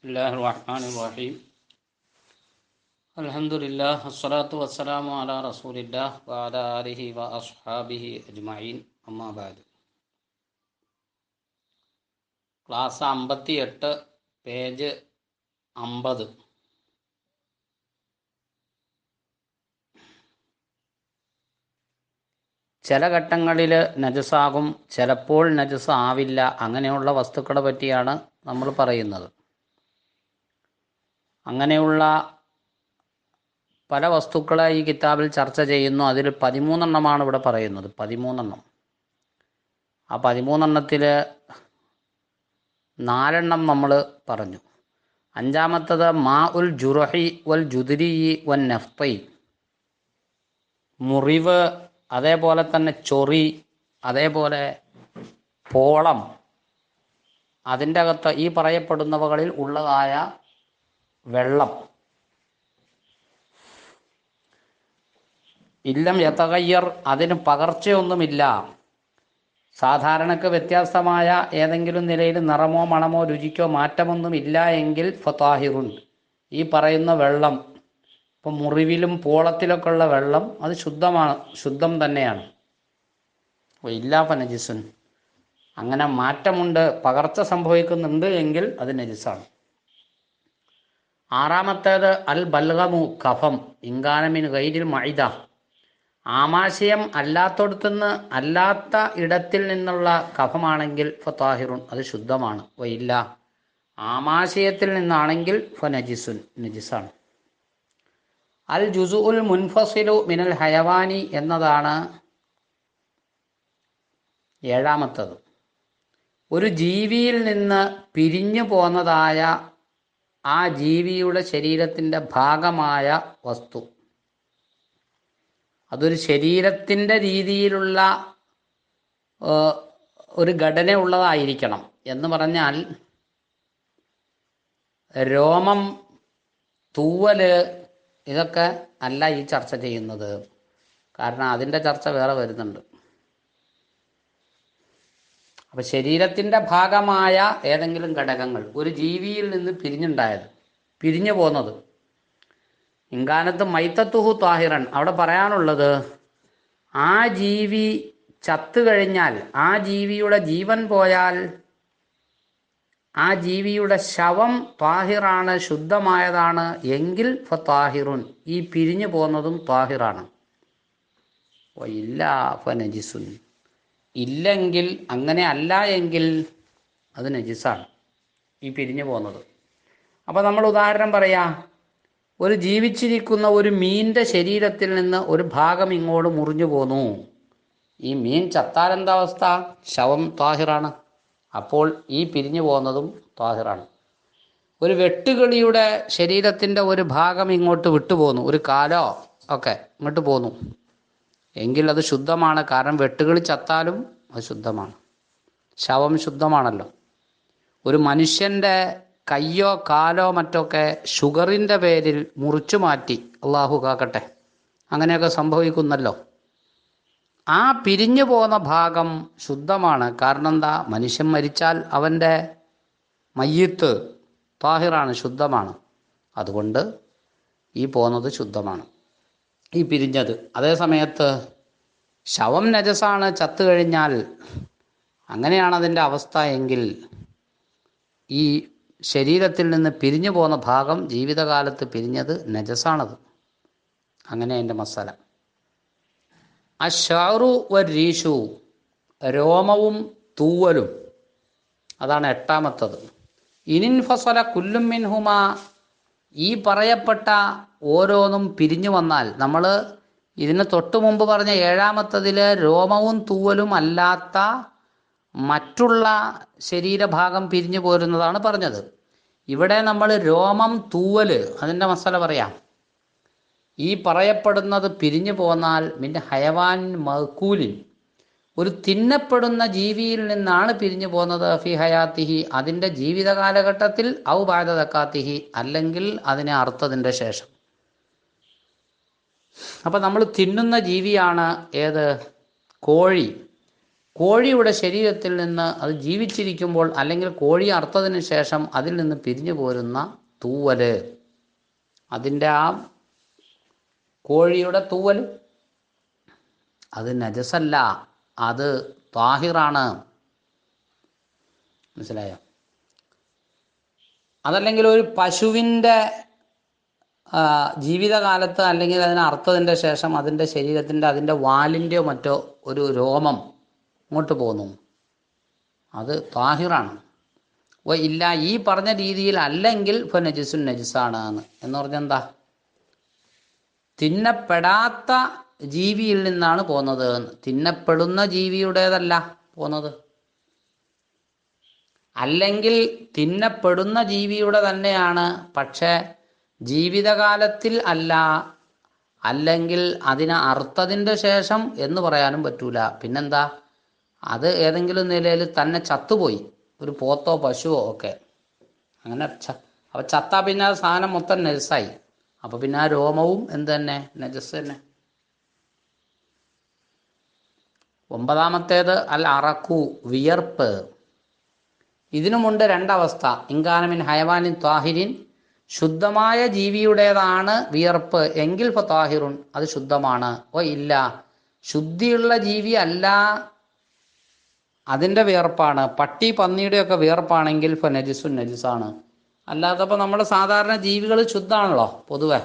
بسم الله الرحمن الرحيم الحمد لله الصلاة والسلام على رسول الله وعلى آله وأصحابه أجمعين أما بعد class അമ്പത്തി എട്ട് page അമ്പത് ചില ഘട്ടങ്ങളിൽ നജസാകും ചിലപ്പോൾ നജസ് ആവില്ല അങ്ങനെയുള്ള വസ്തുക്കളെ പറ്റിയാണ് നമ്മൾ പറയുന്നത് അങ്ങനെയുള്ള പല വസ്തുക്കളെ ഈ കിതാബിൽ ചർച്ച ചെയ്യുന്നു. അതിൽ പതിമൂന്നെണ്ണമാണ് ഇവിടെ പറയുന്നത്. പതിമൂന്നെണ്ണം. ആ പതിമൂന്നെണ്ണത്തിൽ നാലെണ്ണം നമ്മൾ പറഞ്ഞു. അഞ്ചാമത്തത് മാ ഉൽ ജുറഹി വൽ ജുദരി വൻ നഫ്തൈ. മുറിവ് അതേപോലെ തന്നെ ചൊറി അതേപോലെ പോളം. അതിന്റെ അകത്ത് ഈ പറയപ്പെടുന്നവകളിൽ ഉള്ളതായ വെള്ളം. ഇല്ലം യതകയ്യർ അതിന് പകർച്ചയൊന്നുമില്ല. സാധാരണക്ക് വ്യത്യസ്തമായ ഏതെങ്കിലും നിലയിൽ നിറമോ മണമോ രുചിക്കോ മാറ്റമൊന്നുമില്ല എങ്കിൽ ഫതാഹിറുൻ. ഈ പറയുന്ന വെള്ളം ഇപ്പം മുറിവിലും പോളത്തിലൊക്കെ ഉള്ള വെള്ളം അത് ശുദ്ധമാണ് ശുദ്ധം തന്നെയാണ്. ഇല്ലാ നജിസുൻ. അങ്ങനെ മാറ്റമുണ്ട് പകർച്ച സംഭവിക്കുന്നുണ്ട് എങ്കിൽ അത് നജിസാണ്. ആറാമത്തേത് അൽ ബൽഗമു കഫം ഇങ്കാനമിൻ ഗൈരിൽ മൈദ ആമാശയം അല്ലാത്തടത്തുനിന്ന് അല്ലാത്ത ഇടത്തിൽ നിന്നുള്ള കഫമാണെങ്കിൽ ഫത്താഹിറുൻ അത് ശുദ്ധമാണ് വയില്ല ആമാശയത്തിൽ നിന്നാണെങ്കിൽ ഫ നജിസുൻ നജിസാണ്. അൽ ജുസു ഉൽ മുൻഫസിലു മിനൽ ഹയവാനി എന്നതാണ് ഏഴാമത്തത്. ഒരു ജീവിയിൽ നിന്ന് പിരിഞ്ഞു പോന്നതായ ആ ജീവിയുടെ ശരീരത്തിന്റെ ഭാഗമായ വസ്തു. അതൊരു ശരീരത്തിന്റെ രീതിയിലുള്ള ഒരു ഘടന ഉള്ളതായിരിക്കണം എന്ന് പറഞ്ഞാൽ രോമം തൂവൽ ഇതൊക്കെ അല്ല ഈ ചർച്ച ചെയ്യുന്നത്. കാരണം അതിന്റെ ചർച്ച വേറെ വരുന്നുണ്ട്. അപ്പം ശരീരത്തിന്റെ ഭാഗമായ ഏതെങ്കിലും ഘടകങ്ങൾ ഒരു ജീവിയിൽ നിന്ന് പിരിഞ്ഞുണ്ടായത് പിരിഞ്ഞു പോന്നത്. ഇങ്കാനത്ത് മൈത്തത്തുഹു താഹിറൻ അവിടെ പറയാനുള്ളത് ആ ജീവി ചത്തു കഴിഞ്ഞാൽ ആ ജീവിയുടെ ജീവൻ പോയാൽ ആ ജീവിയുടെ ശവം താഹിറാണ് ശുദ്ധമായതാണ് എങ്കിൽ ഫ താഹിറുൻ ഈ പിരിഞ്ഞു പോകുന്നതും താഹിറാണ്. ഇല്ല ഫ നജിസുൻ. ഇല്ലെങ്കിൽ അങ്ങനെ അല്ല എങ്കിൽ അത് നജിസാണ്. ഈ പിരിഞ്ഞു പോകുന്നത്. അപ്പോൾ നമ്മൾ ഉദാഹരണം പറയാ ഒരു ജീവിച്ചിരിക്കുന്ന ഒരു മീനിന്റെ ശരീരത്തിൽ നിന്ന് ഒരു ഭാഗം ഇങ്ങോട്ട് മുറിഞ്ഞു പോന്നു. ഈ മീൻ ചത്താലെന്താ അവസ്ഥ? ശവം താഹിറാണ്. അപ്പോൾ ഈ പിരിഞ്ഞു പോകുന്നതും താഹിറാണ്. ഒരു വെട്ടുകിളിയുടെ ശരീരത്തിന്റെ ഒരു ഭാഗം ഇങ്ങോട്ട് വിട്ടുപോന്നു. ഒരു കാലോ ഒക്കെ ഇങ്ങോട്ട് പോന്നു. എങ്കിൽ അത് ശുദ്ധമാണ്. കാരണം വെട്ടുകിളി ചത്താലും അത് ശുദ്ധമാണ്. ശവം ശുദ്ധമാണല്ലോ. ഒരു മനുഷ്യന്റെ കയ്യോ കാലോ മറ്റൊക്കെ ഷുഗറിന്റെ പേരിൽ മുറിച്ചു മാറ്റി അള്ളാഹു കാക്കട്ടെ. അങ്ങനെയൊക്കെ സംഭവിക്കുന്നല്ലോ. ആ പിരിഞ്ഞു പോകുന്ന ഭാഗം ശുദ്ധമാണ്. കാരണം എന്താ? മനുഷ്യൻ മരിച്ചാൽ അവന്റെ മയ്യത്ത് താഹിറാണ് ശുദ്ധമാണ്. അതുകൊണ്ട് ഈ പോകുന്നത് ശുദ്ധമാണ്. ഈ പിരിഞ്ഞത്. അതേ സമയത്ത് ശവം നജസാണ് ചത്തു കഴിഞ്ഞാൽ അങ്ങനെയാണ് അതിന്റെ അവസ്ഥ എങ്കിൽ ഈ ശരീരത്തിൽ നിന്ന് പിരിഞ്ഞു പോകുന്ന ഭാഗം ജീവിതകാലത്ത് പിരിഞ്ഞത് നജസാണത്. അങ്ങനെ എന്റെ മസാല. ആ ഷാറു വരീഷു രോമവും തൂവലും. അതാണ് എട്ടാമത്തത്. ഇനിൻ ഫസല കുല്ലും മിൻഹുമ ഈ പറയപ്പെട്ട ഓരോന്നും പിരിഞ്ഞു വന്നാൽ നമ്മൾ ഇതിന് തൊട്ടു മുമ്പ് പറഞ്ഞ ഏഴാമത്തതിൽ രോമവും തൂവലും അല്ലാത്ത മറ്റുള്ള ശരീരഭാഗം പിരിഞ്ഞു പോരുന്നതാണ് പറഞ്ഞത്. ഇവിടെ നമ്മൾ രോമം തൂവൽ അതിന്റെ മസാല പറയാം. ഈ പറയപ്പെടുന്നത് പിരിഞ്ഞു പോന്നാൽ പിന്നെ ഹയവാൻ മഹക്കൂലിൻ ഒരു തിന്നപ്പെടുന്ന ജീവിയിൽ നിന്നാണ് പിരിഞ്ഞു പോകുന്നത് ഫി ഹയാത്തിഹി. അതിന്റെ ജീവിത കാലഘട്ടത്തിൽ ഔ ബാധതക്കാത്തിഹി അല്ലെങ്കിൽ അതിനെ അർത്ഥത്തിന്റെ ശേഷം. അപ്പം നമ്മൾ തിന്നുന്ന ജീവിയാണ് ഏത്? കോഴി. കോഴിയുടെ ശരീരത്തിൽ നിന്ന് അത് ജീവിച്ചിരിക്കുമ്പോൾ അല്ലെങ്കിൽ കോഴി അർത്ഥത്തിന് ശേഷം അതിൽ നിന്ന് പിരിഞ്ഞു പോരുന്ന തൂവൽ. അതിന്റെ ആ കോഴിയുടെ തൂവൽ അത് നജസല്ല. അത് താഹിറാണ്. മനസ്സിലായോ? അതല്ലെങ്കിൽ ഒരു പശുവിന്റെ ജീവിതകാലത്ത് അല്ലെങ്കിൽ അതിന് അർത്ഥത്തിന്റെ ശേഷം അതിന്റെ ശരീരത്തിന്റെ അതിന്റെ വാലിന്റെയോ മറ്റോ ഒരു രോമം ഇങ്ങോട്ട് പോകുന്നു അത് താഹിറാണ്. ഓ ഇല്ല ഈ പറഞ്ഞ രീതിയിൽ അല്ലെങ്കിൽ ഇപ്പോൾ നജിസുൻ നജിസാണ് എന്ന് പറഞ്ഞെന്താ? തിന്നപ്പെടാത്ത ജീവിയിൽ നിന്നാണ് പോന്നത്. തിന്നപ്പെടുന്ന ജീവിയുടേതല്ല പോന്നത്. അല്ലെങ്കിൽ തിന്നപ്പെടുന്ന ജീവിയുടെ തന്നെയാണ്. പക്ഷേ ജീവിതകാലത്തിൽ അല്ല. അല്ലെങ്കിൽ അതിനെ അർത്ഥത്തിന്റെ ശേഷം എന്ന് പറയാനും പറ്റൂല. പിന്നെന്താ? അത് ഏതെങ്കിലും നിലയിൽ തന്നെ ചത്തുപോയി. ഒരു പോത്തോ പശുവോ ഒക്കെ. അങ്ങനെ അപ്പോൾ ചത്താ പിന്നെ സാധനം മൊത്തം നജസായി അപ്പോൾ പിന്നെ ആ രോമവും എന്ത് തന്നെ നജസ് തന്നെ. ഒമ്പതാമത്തേത് അൽ അറക്കു വിയർപ്പ്. ഇതിനുമുണ്ട് രണ്ടവസ്ഥ. ഇൻകാനമിൻ ഹയവാനിൻ ത്വാഹിരിൻ ശുദ്ധമായ ജീവിയുടേതാണ് വിയർപ്പ്. എങ്കിൽ ഫ താഹിറുൻ അത് ശുദ്ധമാണ്. ഓ ഇല്ല. ശുദ്ധിയുള്ള ജീവി അല്ല അതിന്റെ വിയർപ്പാണ്. പട്ടി പന്നിയുടെയൊക്കെ വിയർപ്പാണെങ്കിൽ ഫ നജിസുൻ നജിസാണ്. അല്ലാത്തപ്പോൾ നമ്മുടെ സാധാരണ ജീവികൾ ശുദ്ധമാണല്ലോ പൊതുവെ.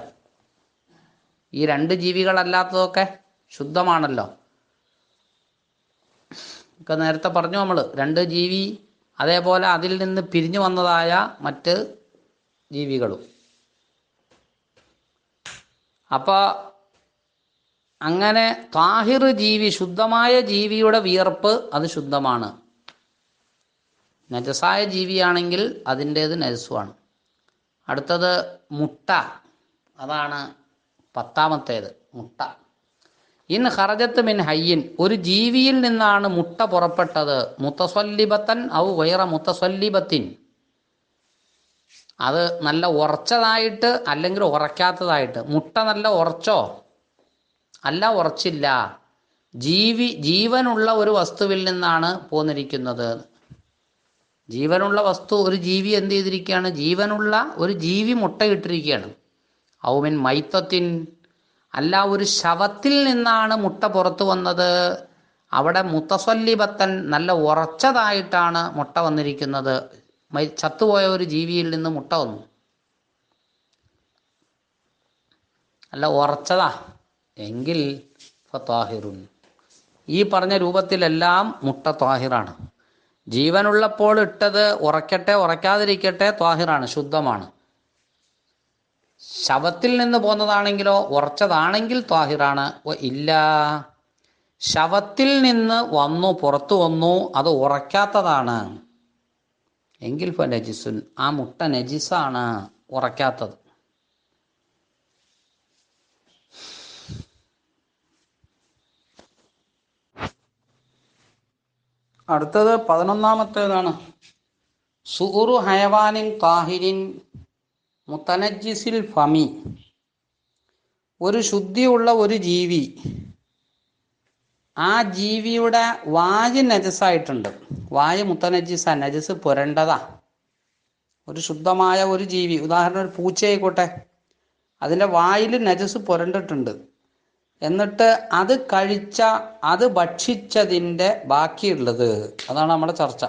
ഈ രണ്ട് ജീവികളല്ലാത്തതൊക്കെ ശുദ്ധമാണല്ലോ. ഒക്കെ നേരത്തെ പറഞ്ഞു നമ്മൾ രണ്ട് ജീവി അതേപോലെ അതിൽ നിന്ന് പിരിഞ്ഞു വന്നതായ മറ്റ് ജീവികളും. അപ്പോൾ അങ്ങനെ താഹിർ ജീവി ശുദ്ധമായ ജീവിയുടെ വിയർപ്പ് അത് ശുദ്ധമാണ്. നജസായ ജീവിയാണെങ്കിൽ അതിന്റേത് നജസ്സുമാണ്. അടുത്തത് മുട്ട. അതാണ് പത്താമത്തേത്. മുട്ട. ഇൻ ഹറജത്ത് മിൻ ഹയ്യിൻ ഒരു ജീവിയിൽ നിന്നാണ് മുട്ട പുറപ്പെട്ടത്. മുത്തസ്വല്ലിബത്തൻ ഔ വൈറ മുത്തസ്വല്ലിബത്തിൻ. അത് നല്ല ഉറച്ചതായിട്ട് അല്ലെങ്കിൽ ഉറക്കാത്തതായിട്ട് മുട്ട നല്ല ഉറച്ചോ? അല്ല ഉറച്ചില്ല. ജീവി ജീവനുള്ള ഒരു വസ്തുവിൽ നിന്നാണ് പോന്നിരിക്കുന്നത്. ജീവനുള്ള വസ്തു ഒരു ജീവി എന്ത് ചെയ്തിരിക്കുകയാണ്? ജീവനുള്ള ഒരു ജീവി മുട്ടയിട്ടിരിക്കുകയാണ് ഔമിൻ മൈത്തത്തിൻ. അല്ല ഒരു ശവത്തിൽ നിന്നാണ് മുട്ട പുറത്തു വന്നത്. അവിടെ മുത്തസ്വല്ലിബത്തൻ നല്ല ഉറച്ചതായിട്ടാണ് മുട്ട വന്നിരിക്കുന്നത്. ചത്തുപോയ ഒരു ജീവിയിൽ നിന്ന് മുട്ട വന്നു. അല്ല ഉറച്ചതാ. എങ്കിൽ താഹിറുൻ ഈ പറഞ്ഞ രൂപത്തിലെല്ലാം മുട്ട ത്വാഹിറാണ്. ജീവനുള്ളപ്പോൾ ഇട്ടത് ഉറക്കട്ടെ ഉറക്കാതിരിക്കട്ടെ ത്വാഹിറാണ് ശുദ്ധമാണ്. ശവത്തിൽ നിന്ന് പോന്നതാണെങ്കിലോ ഉറച്ചതാണെങ്കിൽ ത്വാഹിറാണ് ഇല്ല. ശവത്തിൽ നിന്ന് വന്നു പുറത്തു വന്നു അത് ഉറക്കാത്തതാണ് എങ്കിൽ ഇപ്പോൾ നജിസുൻ ആ മുട്ട നജിസാണ് ഉറക്കാത്തത് അടുത്തത് പതിനൊന്നാമത്തേതാണ്. സുഹുറു ഹയവാനിൻ താഹിരിൻ മുത്തനജിസിൽ ഫമി. ഒരു ശുദ്ധിയുള്ള ഒരു ജീവി. ആ ജീവിയുടെ വായ് നജസായിട്ടുണ്ട്. വായ് മുത്തനജിസ നജസ് പുരണ്ടതാ. ഒരു ശുദ്ധമായ ഒരു ജീവി. ഉദാഹരണം ഒരു പൂച്ചയായിക്കോട്ടെ. അതിന്റെ വായിൽ നജസ് പുരണ്ടിട്ടുണ്ട്. എന്നിട്ട് അത് കഴിച്ച അത് ഭക്ഷിച്ചതിന്റെ ബാക്കിയുള്ളത്. അതാണ് നമ്മുടെ ചർച്ച.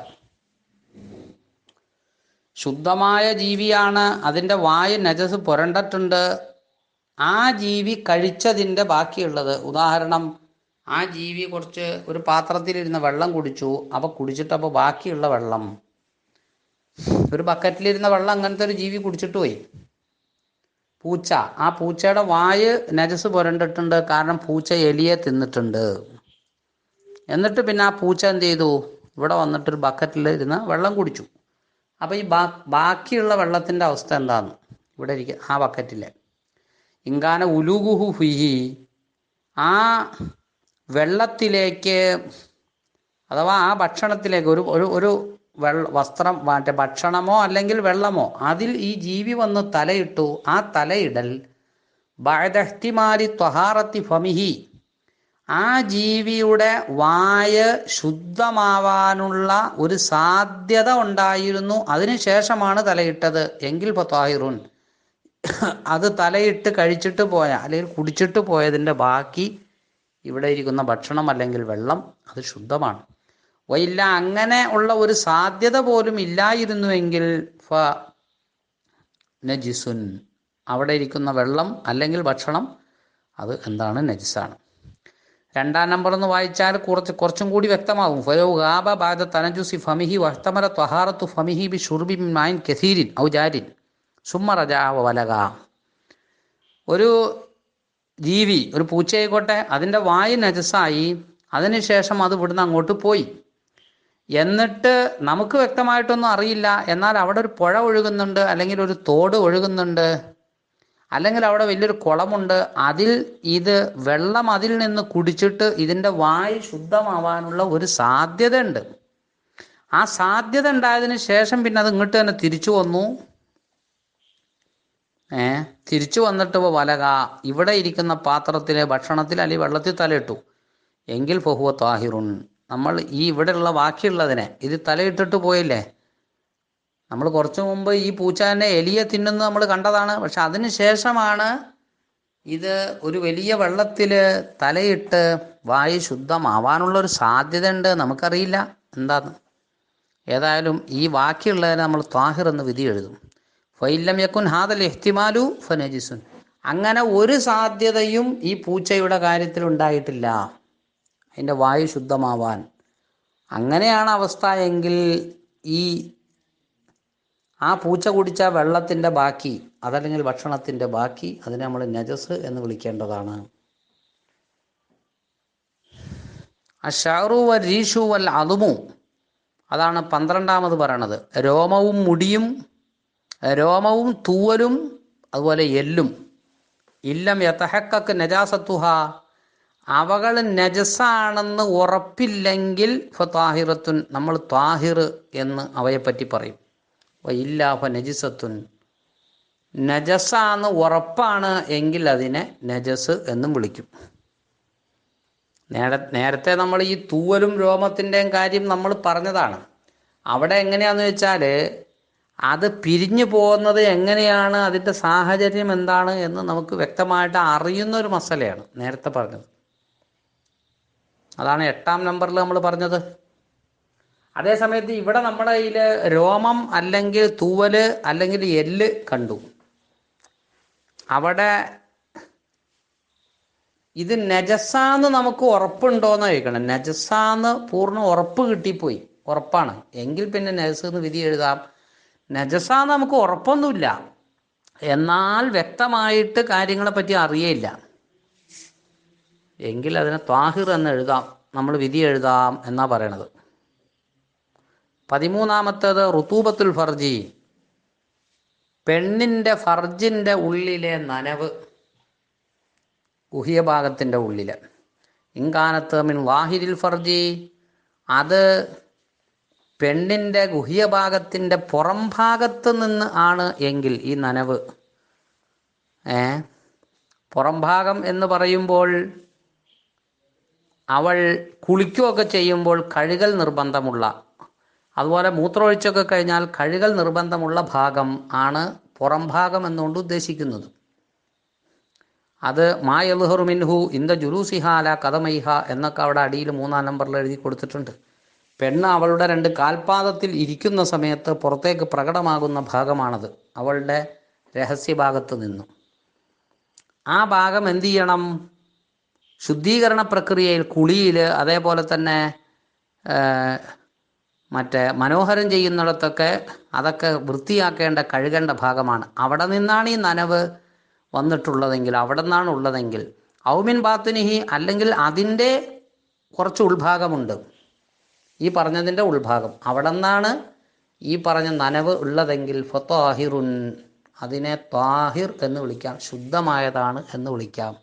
ശുദ്ധമായ ജീവിയാണ്. അതിന്റെ വായു നജസ് പുരണ്ടിട്ടുണ്ട്. ആ ജീവി കഴിച്ചതിന്റെ ബാക്കിയുള്ളത്. ഉദാഹരണം ആ ജീവി കുറച്ച് ഒരു പാത്രത്തിലിരുന്ന് വെള്ളം കുടിച്ചു. അപ്പോൾ കുടിച്ചിട്ടപ്പോൾ ബാക്കിയുള്ള വെള്ളം. ഒരു ബക്കറ്റിലിരുന്ന വെള്ളം അങ്ങനത്തെ ഒരു ജീവി കുടിച്ചിട്ട് പോയി. പൂച്ച. ആ പൂച്ചയുടെ വായ് നജസ് പുരണ്ടിട്ടുണ്ട്. കാരണം പൂച്ച എലിയെ തിന്നിട്ടുണ്ട്. എന്നിട്ട് പിന്നെ ആ പൂച്ച എന്ത് ചെയ്തു? ഇവിടെ വന്നിട്ടൊരു ബക്കറ്റിൽ ഇരുന്ന് വെള്ളം കുടിച്ചു. അപ്പോൾ ഈ ബാ ബാക്കിയുള്ള വെള്ളത്തിന്റെ അവസ്ഥ എന്താന്ന്? ഇവിടെ ഇരിക്കുക ആ ബക്കറ്റിലെ. ഇങ്കാന ഉലുഗുഹു ഹുഹി ആ വെള്ളത്തിലേക്ക് അഥവാ ആ ഭക്ഷണത്തിലേക്ക് ഒരു ഒരു ഒരു വെള്ള വസ്ത്രം മറ്റേ ഭക്ഷണമോ അല്ലെങ്കിൽ വെള്ളമോ അതിൽ ഈ ജീവി വന്ന് തലയിട്ടു ആ തലയിടൽ ബഴദഹ്തിമാരി ത്വഹാറത്തി ഫമിഹി ആ ജീവിയുടെ വായ ശുദ്ധമാവാനുള്ള ഒരു സാധ്യത ഉണ്ടായിരുന്നു. അതിനുശേഷമാണ് തലയിട്ടത്. എങ്കിൽ പത്താഹിറുൻ അത് തലയിട്ട് കഴിച്ചിട്ട് പോയ അല്ലെങ്കിൽ കുടിച്ചിട്ട് പോയതിന്റെ ബാക്കി ഇവിടെ ഇരിക്കുന്ന ഭക്ഷണം അല്ലെങ്കിൽ വെള്ളം അത് ശുദ്ധമാണ്. വയില്ല അങ്ങനെ ഉള്ള ഒരു സാധ്യത പോലും ഇല്ലായിരുന്നുവെങ്കിൽ ഫ നജിസുൻ അവിടെ ഇരിക്കുന്ന വെള്ളം അല്ലെങ്കിൽ ഭക്ഷണം അത് എന്താണ് നജിസാണ്. രണ്ടാം നമ്പർ എന്ന് വായിച്ചാൽ കുറച്ച് കുറച്ചും കൂടി വ്യക്തമാകും. ഫയോ ഗാബ ബാദ തനജുസി ഫമിഹി വസ്തമര ത്വഹാറത്തു ഫമിഹി ബി ഷുർബി മായൻ കെസീരിൻ ഔജാരിൻ സുമ്മ റജാ വലക ഒരു ജീവി ഒരു പൂച്ചയായിക്കോട്ടെ അതിന്റെ വായു നജസായി. അതിനുശേഷം അത് ഇവിടുന്ന് അങ്ങോട്ട് പോയി. എന്നിട്ട് നമുക്ക് വ്യക്തമായിട്ടൊന്നും അറിയില്ല. എന്നാൽ അവിടെ ഒരു പുഴ ഒഴുകുന്നുണ്ട് അല്ലെങ്കിൽ ഒരു തോട് ഒഴുകുന്നുണ്ട്. അല്ലെങ്കിൽ അവിടെ വലിയൊരു കുളമുണ്ട്. അതിൽ ഇത് വെള്ളം അതിൽ നിന്ന് കുടിച്ചിട്ട് ഇതിന്റെ വായു ശുദ്ധമാവാനുള്ള ഒരു സാധ്യത ഉണ്ട് ആ സാധ്യത ഉണ്ടായതിന് ശേഷം പിന്നെ അത് ഇങ്ങോട്ട് തന്നെ തിരിച്ചു വന്നു. ഏ തിരിച്ചു വന്നിട്ട് വലക ഇവിടെ ഇരിക്കുന്ന പാത്രത്തിലെ ഭക്ഷണത്തിൽ അല്ലെങ്കിൽ വെള്ളത്തിൽ തലയിട്ടു. എങ്കിൽ ഫഹുവ താഹിറുൻ നമ്മൾ ഈ ഇവിടെയുള്ള ബാക്കിയുള്ളതിനെ ഇത് തലയിട്ടിട്ട് പോയില്ലേ? നമ്മൾ കുറച്ചു മുമ്പ് ഈ പൂച്ചാനെ എലിയെ തിന്നുന്നത് നമ്മൾ കണ്ടതാണ്. പക്ഷെ അതിന് ശേഷമാണ് ഇത് ഒരു വലിയ വെള്ളത്തിൽ തലയിട്ട് വായു ശുദ്ധമാവാനുള്ള ഒരു സാധ്യത ഉണ്ട് നമുക്കറിയില്ല എന്താന്ന്. ഏതായാലും ഈ ബാക്കിയുള്ളതിനെ നമ്മൾ താഹിർ എന്ന് വിധി എഴുതും. ഫൈലം യക്കുൻ ഹാദൽ എഹ്തിമാലു ഫനജിസുൻ. അങ്ങനെ ഒരു സാധ്യതയും ഈ പൂച്ചയുടെ കാര്യത്തിൽ ഉണ്ടായിട്ടില്ല. അതിന്റെ വായു ശുദ്ധമാവാൻ. അങ്ങനെയാണ് അവസ്ഥ എങ്കിൽ ഈ ആ പൂച്ച കുടിച്ച വെള്ളത്തിന്റെ ബാക്കി അതല്ലെങ്കിൽ ഭക്ഷണത്തിന്റെ ബാക്കി അതിനെ നമ്മൾ നജസ് എന്ന് വിളിക്കേണ്ടതാണ്. അഷാറു വരീഷു രീഷു വൽ അതുമു അതാണ് പന്ത്രണ്ടാമത് പറയണത്. രോമവും മുടിയും രോമവും തൂവലും അതുപോലെ എല്ലും. ഇല്ലം യഥഹക്കക്ക് നജാസത്തുഹ. അവകൾ നജസാണെന്ന് ഉറപ്പില്ലെങ്കിൽ ഫാഹിറത്തുൻ നമ്മൾ താഹിർ എന്ന് അവയെപ്പറ്റി പറയും. ഇല്ല ഫ നജിസത്തുൻ. നജസാന്ന് ഉറപ്പാണ് എങ്കിൽ അതിനെ നജസ് എന്നും വിളിക്കും. നേരെ നേരത്തെ നമ്മൾ ഈ തൂവലും രോമത്തിന്റെയും കാര്യം നമ്മൾ പറഞ്ഞതാണ്. അവിടെ എങ്ങനെയാന്ന് വെച്ചാൽ അത് പിരിഞ്ഞു പോകുന്നത് എങ്ങനെയാണ് അതിന്റെ സാഹചര്യം എന്താണ് എന്ന് നമുക്ക് വ്യക്തമായിട്ട് അറിയുന്ന ഒരു മസലയാണ് നേരത്തെ പറഞ്ഞത്. അതാണ് എട്ടാം നമ്പറിൽ നമ്മൾ പറഞ്ഞത്. അതേ സമയത്ത് ഇവിടെ നമ്മുടെ കയ്യിൽ രോമം അല്ലെങ്കിൽ തൂവൽ അല്ലെങ്കിൽ എല്ല് കണ്ടു. അവിടെ ഇത് നജസാന്ന് നമുക്ക് ഉറപ്പുണ്ടോന്ന് ചോദിക്കണം. നജസാന്ന് പൂർണ ഉറപ്പ് കിട്ടിപ്പോയി. ഉറപ്പാണ്. എങ്കിൽ പിന്നെ നജസ് എന്ന് വിധി എഴുതാം. നജസാന്ന് നമുക്ക് ഉറപ്പൊന്നുമില്ല. എന്നാൽ വ്യക്തമായിട്ട് കാര്യങ്ങളെ പറ്റി അറിയയില്ല. എങ്കിൽ അതിനെ ത്വാഹിർ എന്ന് എഴുതാം. നമ്മൾ വിധി എഴുതാം എന്നാ പറയണത്. പതിമൂന്നാമത്തേത് റുത്തൂബത്തുൽ ഫർജി. പെണ്ണിന്റെ ഫർജിന്റെ ഉള്ളിലെ നനവ് ഗുഹ്യഭാഗത്തിന്റെ ഉള്ളിൽ ഇൻകാനത്ത് മിൻ വാഹിരിൽ ഫർജി. അത് പെണ്ണിന്റെ ഗുഹ്യഭാഗത്തിന്റെ പുറം ഭാഗത്ത് നിന്ന് ആണ് എങ്കിൽ ഈ നനവ്. ഏ? പുറം ഭാഗം എന്ന് പറയുമ്പോൾ അവൾ കുളിക്കുകയൊക്കെ ചെയ്യുമ്പോൾ കഴുകൽ നിർബന്ധമുള്ള അതുപോലെ മൂത്രമൊഴിച്ചൊക്കെ കഴിഞ്ഞാൽ കഴുകൽ നിർബന്ധമുള്ള ഭാഗം ആണ് പുറം ഭാഗം എന്നുകൊണ്ട് ഉദ്ദേശിക്കുന്നത്. അത് മാ യൽഹറു മിൻഹു ഇന്ത ജുലൂസിഹാല കഥമൈഹ എന്നൊക്കെ അവിടെ അടിയിൽ മൂന്നാം നമ്പറിൽ എഴുതി കൊടുത്തിട്ടുണ്ട്. പെണ്ണ് അവളുടെ രണ്ട് കാൽപാദത്തിൽ ഇരിക്കുന്ന സമയത്ത് പുറത്തേക്ക് പ്രകടമാകുന്ന ഭാഗമാണത്. അവളുടെ രഹസ്യഭാഗത്ത് നിന്നും. ആ ഭാഗം എന്ത് ചെയ്യണം? ശുദ്ധീകരണ പ്രക്രിയയിൽ കുളിയിൽ അതേപോലെ തന്നെ മറ്റേ മനോഹരം ചെയ്യുന്നിടത്തൊക്കെ അതൊക്കെ വൃത്തിയാക്കേണ്ട കഴുകേണ്ട ഭാഗമാണ്. അവിടെ നിന്നാണ് ഈ നനവ് വന്നിട്ടുള്ളതെങ്കിൽ അവിടെ നിന്നാണ് ഉള്ളതെങ്കിൽ ഔമിൻ ബാത്തിനിഹി അല്ലെങ്കിൽ അതിന്റെ കുറച്ച് ഉൾഭാഗമുണ്ട്. ഈ പറഞ്ഞതിന്റെ ഉൾഭാഗം. അവിടെ നിന്നാണ് ഈ പറഞ്ഞ നനവ് ഉള്ളതെങ്കിൽ ഫൊത്തോഹിറുൻ അതിനെ താഹിർ എന്ന് വിളിക്കാം ശുദ്ധമായതാണ് എന്ന് വിളിക്കാം.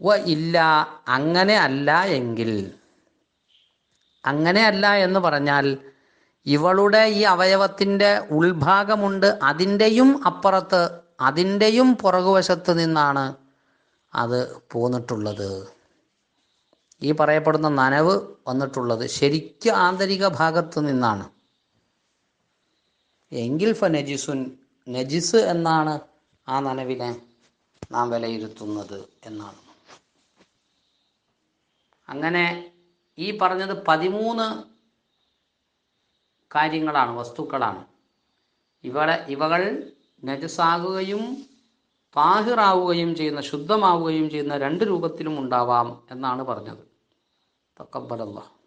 വ ഇല്ല അങ്ങനെ അല്ല എങ്കിൽ അങ്ങനെയല്ല എന്ന് പറഞ്ഞാൽ ഇവളുടെ ഈ അവയവത്തിന്റെ ഉൾഭാഗമുണ്ട് അതിന്റെയും അപ്പുറത്ത് അതിന്റെയും പുറകുവശത്ത് നിന്നാണ് അത് പോന്നിട്ടുള്ളത്. ഈ പറയപ്പെടുന്ന നനവ് വന്നിട്ടുള്ളത് ശരിക്കും ആന്തരിക ഭാഗത്ത് നിന്നാണ്. എങ്കിൽ ഫ നജിസുൻ നജിസ് എന്നാണ് ആ നനവിനെ നാം വിലയിരുത്തുന്നത് എന്നാണ്. അങ്ങനെ ഈ പറഞ്ഞത് പതിമൂന്ന് കാര്യങ്ങളാണ് വസ്തുക്കളാണ്. ഇവടെ ഇവകൾ നജസാകുകയും താഹിറാവുകയും ചെയ്യുന്ന ശുദ്ധമാവുകയും ചെയ്യുന്ന രണ്ട് രൂപത്തിലും ഉണ്ടാവാം എന്നാണ് പറഞ്ഞത്. തക്കബലല്ല